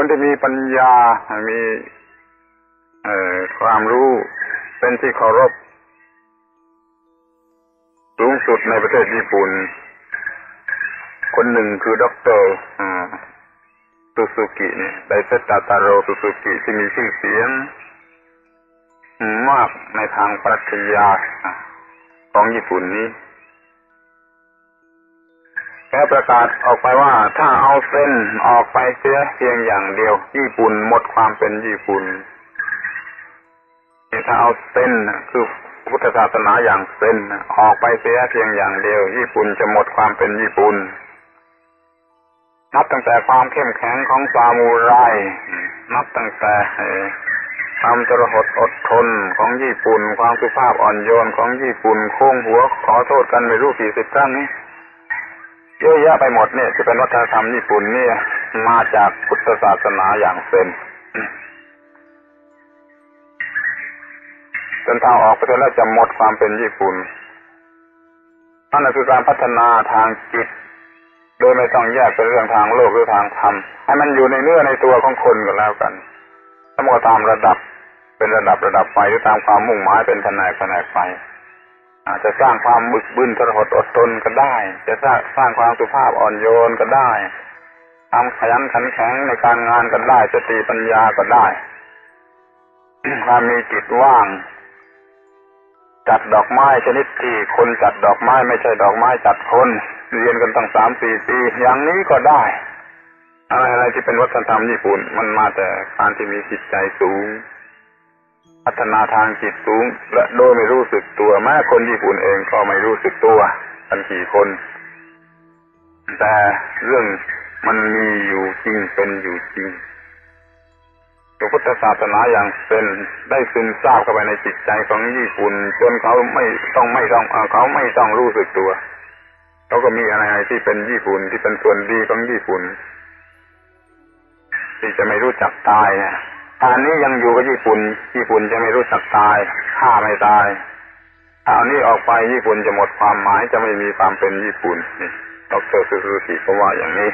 คนที่มีปัญญา มีเอ่อความรู้เป็นที่เคารพ สูงสุดในประเทศญี่ปุ่น คนหนึ่งคือด็อกเตอร์ซูซูกิเนี่ยไดเซตาตาโรซูซูกิที่มีชื่อเสียงมากในทางปรัชญาของญี่ปุ่นนี้ แกประกาศออกไปว่าถ้าเอาเส้นออกไปเสียเพียงอย่างเดียว ญี่ปุ่นหมดความเป็นญี่ปุ่นถ้าเอาเส้นคือพุทธศาสนาอย่างเส้นออกไปเสียเพียงอย่างเดียว ญี่ปุ่นจะหมดความเป็นญี่ปุ่นนับตั้งแต่ความเข้มแข็งของซามูไรนับตั้งแต่ความจรหดอดทนของญี่ปุ่น ความสุภาพอ่อนโยนของญี่ปุ่นโค้งหัวขอโทษกันไม่รู้กี่สิบครั้งนี้ เยอะแยะไปหมดเนี่ยจะเป็นวัฒนธรรมญี่ปุ่นเนี่ยมาจากพุทธศาสนาอย่างเป็นจนทางออกไปแล้วจะหมดความเป็นญี่ปุ่นนั่นคือการพัฒนาทางจิต โดยไม่ต้องแยกเป็นเรื่องทางโลกหรือทางธรรมให้มันอยู่ในเนื้อในตัวของคนก็แล้วกันทั้งหมดตามระดับเป็นระดับระดับไปหรือตามความมุ่งหมายเป็นแผนกแผนกไป อาจจะสร้างความบึกบึนทรหดอดทนก็ได้ จะสร้างสร้างความสุภาพอ่อนโยนก็ได้ทำขยันขันแข็งในการงานก็ได้สติปัญญาก็ได้ความมีจิตว่าง จัดดอกไม้ชนิดที่คนจัดดอกไม้ไม่ใช่ดอกไม้จัดคนเรียนกันตั้งสามสี่ปีอย่างนี้ก็ได้ อะไรอะไรที่เป็นวัฒนธรรมญี่ปุ่น มันมาแต่การที่มีจิตใจสูง พัฒนาทางจิตสูง และโดยไม่รู้สึกตัวแม้คนญี่ปุ่นเองก็ไม่รู้สึกตัวกันกี่คน แต่เรื่องมันมีอยู่จริงเป็นอยู่จริงตัวพุทธศาสนาอย่างเป็นได้ซึมซาบเข้าไปในจิตใจของญี่ปุ่น จนเขาไม่ต้องไม่ต้องเขาไม่ต้องรู้สึกตัวเขาก็มีอะไรที่เป็นญี่ปุ่นที่เป็นส่วนดีของญี่ปุ่น ที่จะไม่รู้จักตายนะ ถ้าอันนี้ยังอยู่กับญี่ปุ่น ญี่ปุ่นจะไม่รู้จักตายฆ่าไม่ตายถ้าอันนี้ออกไปญี่ปุ่นจะหมดความหมายจะไม่มีความเป็นญี่ปุ่นนี่ดรซูซูกิก็ว่าอย่างนี้